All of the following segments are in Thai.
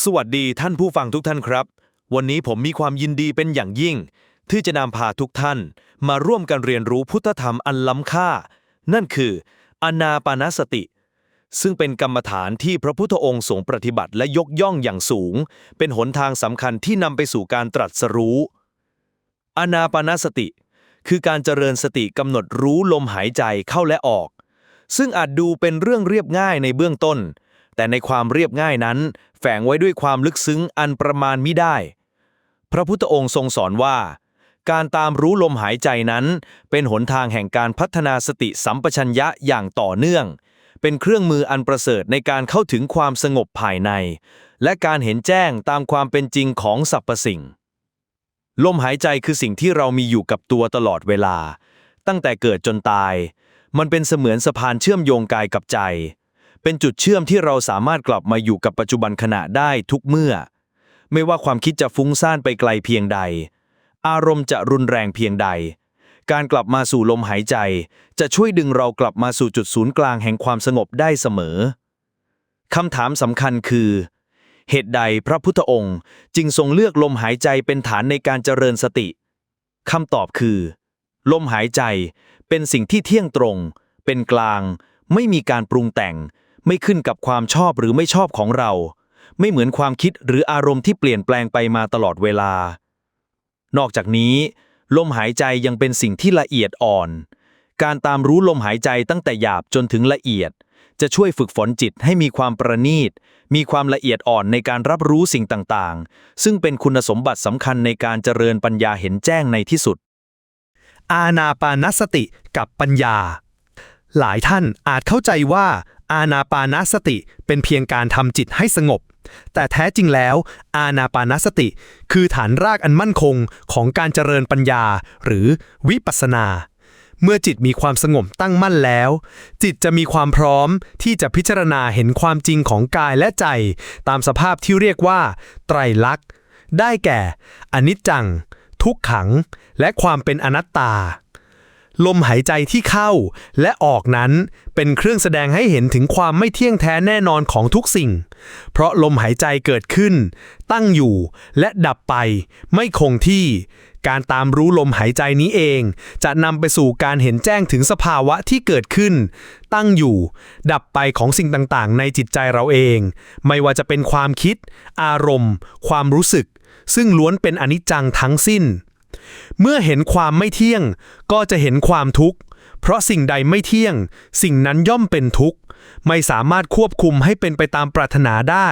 สวัสดีท่านผู้ฟังทุกท่านครับ วันนี้ผมมีความยินดีเป็นอย่างยิ่ง ที่จะนำพาทุกท่าน มาร่วมกันเรียนรู้พุทธธรรมอันล้ำค่า นั่นคือ อนาปานสติ ซึ่งเป็นกรรมฐานที่พระพุทธองค์ทรงปฏิบัติและยกย่องอย่างสูง เป็นหนทางสำคัญที่นำไปสู่การตรัสรู้ อนาปานสติ คือการเจริญสติกำหนดรู้ลมหายใจเข้าและออก ซึ่งอาจดูเป็นเรื่องเรียบง่ายในเบื้องต้นแต่ในความเรียบง่ายนั้น แฝงไว้ด้วยความลึกซึ้งอันประมาณมิได้ พระพุทธองค์ทรงสอนว่า การตามรู้ลมหายใจนั้น เป็นหนทางแห่งการพัฒนาสติสัมปชัญญะอย่างต่อเนื่อง เป็นเครื่องมืออันประเสริฐในการเข้าถึงความสงบภายใน และการเห็นแจ้งตามความเป็นจริงของสรรพสิ่ง ลมหายใจคือสิ่งที่เรามีอยู่กับตัวตลอดเวลา ตั้งแต่เกิดจนตาย มันเป็นเสมือนสะพานเชื่อมโยงกายกับใจ เป็นจุดเชื่อมที่เราสามารถกลับมาอยู่กับปัจจุบันขณะได้ทุกเมื่อ ไม่ว่าความคิดจะฟุ้งซ่านไปไกลเพียงใด อารมณ์จะรุนแรงเพียงใด การกลับมาสู่ลมหายใจ จะช่วยดึงเรากลับมาสู่จุดศูนย์กลางแห่งความสงบได้เสมอคำถามสำคัญคือ เหตุใดพระพุทธองค์จึงทรงเลือกลมหายใจเป็นฐานในการเจริญสติคำตอบคือ ลมหายใจเป็นสิ่งที่เที่ยงตรง เป็นกลาง ไม่มีการปรุงแต่ง ไม่ขึ้นกับความชอบหรือไม่ชอบของเรา ไม่เหมือนความคิดหรืออารมณ์ที่เปลี่ยนแปลงไปมาตลอดเวลา นอกจากนี้ ลมหายใจยังเป็นสิ่งที่ละเอียดอ่อน การตามรู้ลมหายใจตั้งแต่หยาบจนถึงละเอียด จะช่วยฝึกฝนจิตให้มีความประณีต มีความละเอียดอ่อนในการรับรู้สิ่งต่างๆ ซึ่งเป็นคุณสมบัติสำคัญในการเจริญปัญญาเห็นแจ้งในที่สุด อาณาปานสติกับปัญญา หลายท่านอาจเข้าใจว่า อาณาปานสติเป็นเพียงการทำจิตให้สงบ แต่แท้จริงแล้ว อาณาปานสติ คือฐานรากอันมั่นคงของการเจริญปัญญา หรือวิปัสสนา เมื่อจิตมีความสงบตั้งมั่นแล้ว จิตจะมีความพร้อมที่จะพิจารณาเห็นความจริงของกายและใจ ตามสภาพที่เรียกว่า ไตรลักษณ์ ได้แก่ อนิจจัง ทุกขัง และความเป็นอนัตตา ลมหายใจที่เข้าและออกนั้นเป็นเครื่องแสดงให้เห็นถึงความไม่เที่ยงแท้แน่นอนของทุกสิ่ง เพราะลมหายใจเกิดขึ้น ตั้งอยู่และดับไป ไม่คงที่ การตามรู้ลมหายใจนี้เอง จะนำไปสู่การเห็นแจ้งถึงสภาวะที่เกิดขึ้น ตั้งอยู่ ดับไปของสิ่งต่างๆ ในจิตใจเราเอง ไม่ว่าจะเป็นความคิด อารมณ์ ความรู้สึก ซึ่งล้วนเป็นอนิจจังทั้งสิ้น เมื่อเห็นความไม่เที่ยงก็จะเห็นความทุกข์ เพราะสิ่งใดไม่เที่ยง สิ่งนั้นย่อมเป็นทุกข์ ไม่สามารถควบคุมให้เป็นไปตามปรารถนาได้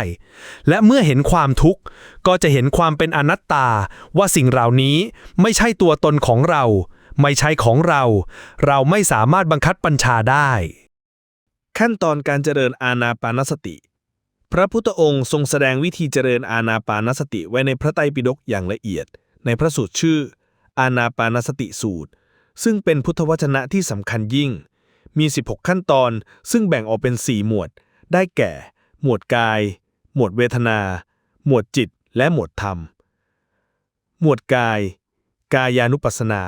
และเมื่อเห็นความทุกข์ก็จะเห็นความเป็นอนัตตา ว่าสิ่งเหล่านี้ไม่ใช่ตัวตนของเรา ไม่ใช่ของเรา เราไม่สามารถบังคับบัญชาได้ ขั้นตอนการเจริญอาณาปานสติ พระพุทธองค์ทรงแสดงวิธีเจริญอาณาปานสติไว้ในพระไตรปิฎกอย่างละเอียด ในพระสูตรชื่อ อาณาปานสติสูตร ซึ่งเป็นพุทธวจนะที่สำคัญยิ่ง มี 16 ขั้นตอนซึ่งแบ่งออกเป็น 4 หมวด ได้แก่ หมวดกาย หมวดเวทนา หมวดจิต และหมวดธรรม หมวดกาย กายานุปัสสนา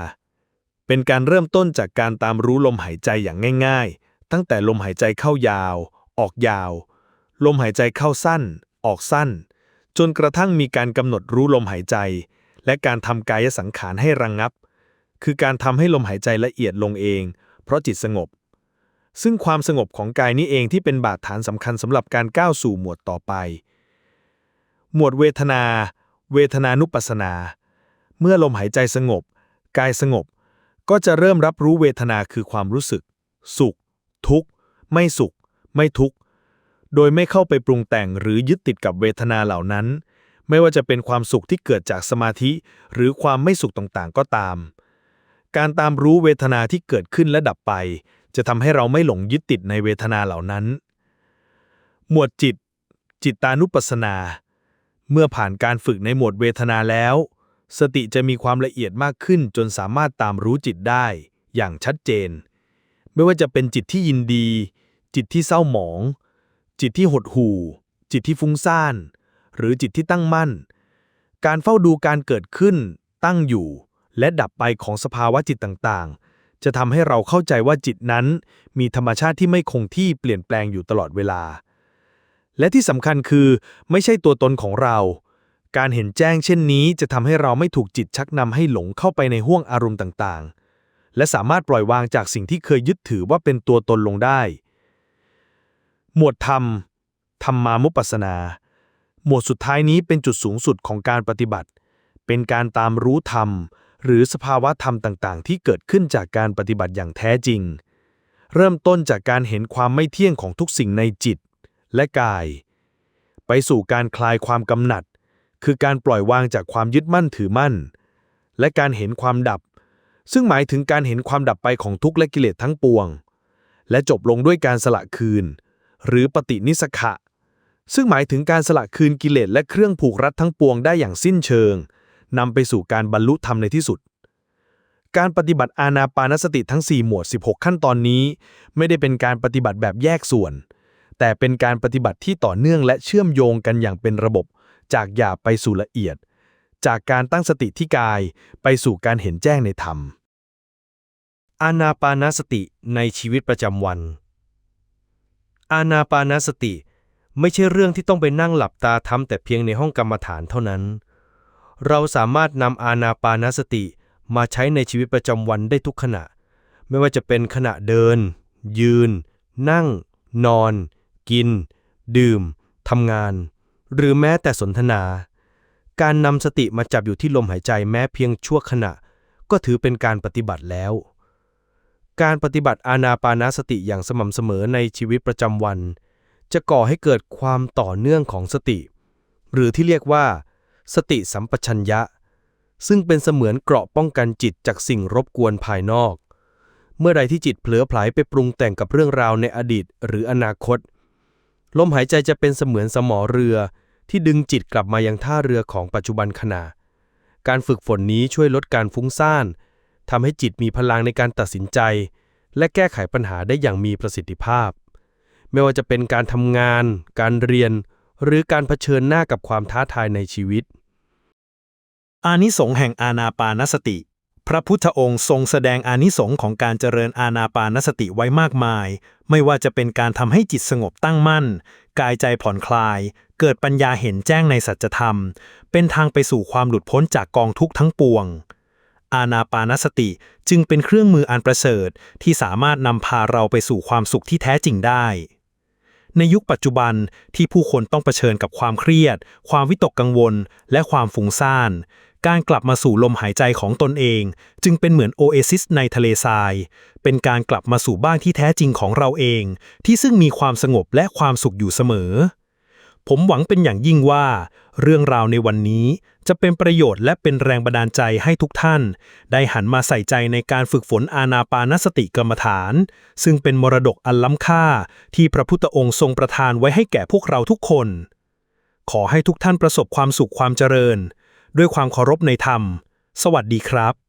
เป็นการเริ่มต้นจากการตามรู้ลมหายใจอย่างง่าย ๆ ตั้งแต่ลมหายใจเข้ายาว ออกยาว ลมหายใจเข้าสั้น ออกสั้น จนกระทั่งมีการกำหนดรู้ลมหายใจ และการทำกายสังขารให้ระงงับ คือการทำให้ลมหายใจละเอียดลงเอง เพราะจิตสงบ ซึ่งความสงบของกายนี้เองที่เป็นบาดฐานสำคัญสำหรับการก้าวสู่หมวดต่อไป หมวดเวทนา เวทนานุปัสสนา เมื่อลมหายใจสงบ กายสงบ ก็จะเริ่มรับรู้เวทนาคือความรู้สึก สุข ทุกข์ ไม่สุข ไม่ทุกข์ โดยไม่เข้าไปปรุงแต่งหรือยึดติดกับเวทนาเหล่านั้น ไม่ว่าจะเป็นความสุขที่เกิดจากสมาธิ หรือความไม่สุขต่างๆก็ตาม การตามรู้เวทนาที่เกิดขึ้นและดับไป จะทำให้เราไม่หลงยึดติดในเวทนาเหล่านั้น หมวดจิต จิตตานุปัสสนา เมื่อผ่านการฝึกในหมวดเวทนาแล้ว สติจะมีความละเอียดมากขึ้นจนสามารถตามรู้จิตได้ อย่างชัดเจน ไม่ว่าจะเป็นจิตที่ยินดี จิตที่เศร้าหมอง จิตที่หดหู่ จิตที่ฟุ้งซ่าน หรือจิตที่ตั้งมั่น การเฝ้าดูการเกิดขึ้น ตั้งอยู่ และดับไปของสภาวะจิตต่างๆ จะทำให้เราเข้าใจว่าจิตนั้น มีธรรมชาติที่ไม่คงที่เปลี่ยนแปลงอยู่ตลอดเวลา และที่สำคัญคือ ไม่ใช่ตัวตนของเรา การเห็นแจ้งเช่นนี้จะทำให้เราไม่ถูกจิตชักนำให้หลงเข้าไปในห้วงอารมณ์ต่างๆ และสามารถปล่อยวางจากสิ่งที่เคยยึดถือว่าเป็นตัวตนลงได้ หมวดธรรมธรรมามุปปัสสนา หมวดสุดท้ายนี้เป็นจุดสูงสุดของการปฏิบัติ เป็นการตามรู้ธรรม หรือสภาวะธรรมต่างๆ ที่เกิดขึ้นจากการปฏิบัติอย่างแท้จริง เริ่มต้นจากการเห็นความไม่เที่ยงของทุกสิ่งในจิต และกาย ไปสู่การคลายความกำหนัด คือการปล่อยวางจากความยึดมั่นถือมั่น และการเห็นความดับ ซึ่งหมายถึงการเห็นความดับไปของทุกข์และกิเลสทั้งปวง และจบลงด้วยการสละคืน หรือปฏินิสขะ ซึ่งหมายถึงการสละคืนกิเลสและเครื่องผูกรัดทั้งปวงได้อย่างสิ้นเชิงนำไปสู่การบรรลุธรรมในที่สุด การปฏิบัติอานาปานสติทั้ง 4 หมวด 16 ขั้นตอนนี้ ไม่ได้เป็นการปฏิบัติแบบแยกส่วน แต่เป็นการปฏิบัติที่ต่อเนื่องและเชื่อมโยงกันอย่างเป็นระบบ จากหยาบไปสู่ละเอียด จากการตั้งสติที่กายไปสู่การเห็นแจ้งในธรรม อานาปานสติในชีวิตประจำวัน อานาปานสติ ไม่ใช่เรื่องที่ต้องไปนั่งหลับตาทำแต่เพียงในห้องกรรมฐานเท่านั้น เราสามารถนำอานาปานสติมาใช้ในชีวิตประจำวันได้ทุกขณะ ไม่ว่าจะเป็นขณะเดิน ยืน นั่ง นอน กิน ดื่มทำงาน หรือแม้แต่สนทนา การนำสติมาจับอยู่ที่ลมหายใจแม้เพียงชั่วขณะ ก็ถือเป็นการปฏิบัติแล้ว การปฏิบัติอานาปานาสติอย่างสม่ำเสมอในชีวิตประจำวัน จะก่อให้เกิดความต่อเนื่องของสติ หรือที่เรียกว่า สติสัมปชัญญะ ซึ่งเป็นเสมือนเกราะป้องกันจิตจากสิ่งรบกวนภายนอก เมื่อใดที่จิตเผลอผลไปปรุงแต่งกับเรื่องราวในอดีตหรืออนาคต ลมหายใจจะเป็นเสมือนสมอเรือที่ดึงจิตกลับมายังท่าเรือของปัจจุบันขณะ การฝึกฝนนี้ช่วยลดการฟุ้งซ่านทำให้จิตมีพลังในการตัดสินใจ และแก้ไขปัญหาได้อย่างมีประสิทธิภาพ ไม่ว่าจะเป็นการทำงาน การเรียน หรือการเผชิญหน้ากับความท้าทายในชีวิต อานิสงส์แห่งอานาปานสติ พระพุทธองค์ทรงแสดงอานิสงส์ของการเจริญอานาปานสติไว้มากมาย ไม่ว่าจะเป็นการทำให้จิตสงบตั้งมั่น กายใจผ่อนคลาย เกิดปัญญาเห็นแจ้งในสัจธรรม เป็นทางไปสู่ความหลุดพ้นจากกองทุกข์ทั้งปวงอานาปานสติจึงเป็นเครื่องมืออันประเสริฐที่สามารถนำพาเราไปสู่ความสุขที่แท้จริงได้ ในยุคปัจจุบันที่ผู้คนต้องเผชิญกับความเครียด ความวิตกกังวล และความฟุ้งซ่าน การกลับมาสู่ลมหายใจของตนเอง จึงเป็นเหมือนโอเอซิสในทะเลทราย เป็นการกลับมาสู่บ้านที่แท้จริงของเราเอง ที่ซึ่งมีความสงบและความสุขอยู่เสมอ ผมหวังเป็นอย่างยิ่งว่า เรื่องราวในวันนี้จะเป็นประโยชน์และเป็นแรงบันดาลใจให้ทุกท่าน ได้หันมาใส่ใจในการฝึกฝนอาณาปานสติกรรมฐาน ซึ่งเป็นมรดกอันล้ำค่าที่พระพุทธองค์ทรงประทานไว้ให้แก่พวกเราทุกคน ขอให้ทุกท่านประสบความสุขความเจริญ ด้วยความเคารพในธรรม สวัสดีครับ